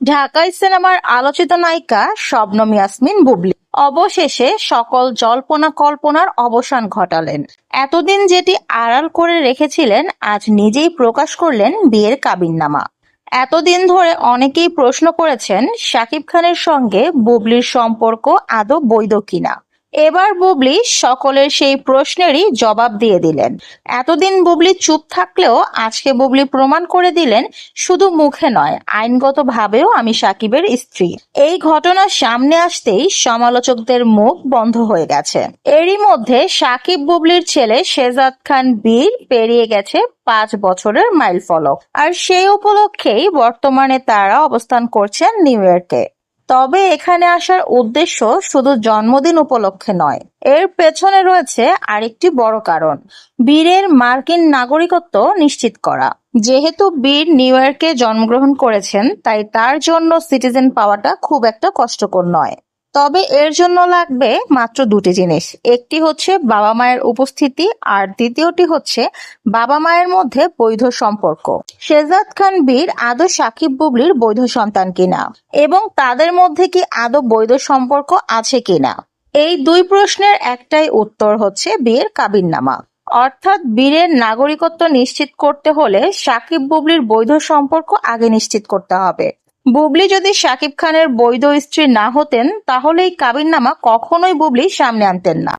ঢাকাই সিনেমার আলোচিত নায়িকা শবনম ইয়াসমিন বুবলি। অবশেষে সকল জল্পনা কল্পনার অবসান ঘটালেন। এতদিন যেটি আড়াল করে রেখেছিলেন, আজ নিজেই প্রকাশ করলেন বিয়ের কাবিননামা। এতদিন ধরে অনেকেই প্রশ্ন করেছেন, শাকিব খানের সঙ্গে বুবলির সম্পর্ক আদৌ বৈধ কিনা। এবার বুবলি সকলের সেই প্রশ্নেরই জবাব দিয়ে দিলেন। এতদিন বুবলি চুপ থাকলেও আজকে বুবলি প্রমাণ করে দিলেন, শুধু মুখে নয়, আইনগতভাবেও আমি সাকিবের স্ত্রী। এই ঘটনা সামনে আসতেই সমালোচকদের মুখ বন্ধ হয়ে গেছে। এরই মধ্যে সাকিব বুবলির ছেলে শেজাদ খান বীর পেরিয়ে গেছে পাঁচ বছরের মাইল ফলক আর সেই উপলক্ষেই বর্তমানে তারা অবস্থান করছেন নিউ ইয়র্কে। তবে এখানে আসার উদ্দেশ্য শুধু জন্মদিন উপলক্ষে নয়। এর পেছনে রয়েছে আরেকটি বড় কারণ, বীরের মার্কিন নাগরিকত্ব নিশ্চিত করা। যেহেতু বীর নিউ ইয়র্কে জন্মগ্রহণ করেছেন, তাই তার জন্য সিটিজেন পাওয়াটা খুব একটা কষ্টকর নয়। তবে এর জন্য লাগবে মাত্র দুটি জিনিস। একটি হচ্ছে বাবা মায়ের উপস্থিতি আর দ্বিতীয়টি হচ্ছে বাবা মায়ের মধ্যে বৈধ সম্পর্ক। শেজাদ খান বীর আদৌ সাকিব বুবলির বৈধ সন্তান কিনা এবং তাদের মধ্যে কি আদৌ বৈধ সম্পর্ক আছে কিনা? এই দুই প্রশ্নের একটাই উত্তর হচ্ছে বিয়ের কাবিননামা। অর্থাৎ বীরের নাগরিকত্ব নিশ্চিত করতে হলে সাকিব বুবলির বৈধ সম্পর্ক আগে নিশ্চিত করতে হবে। বুবলি যদি শাকিব খানের বৈধ স্ত্রী না হতেন, তাহলে এই কাবিননামা কখনোই বুবলি সামনে আনতেন না।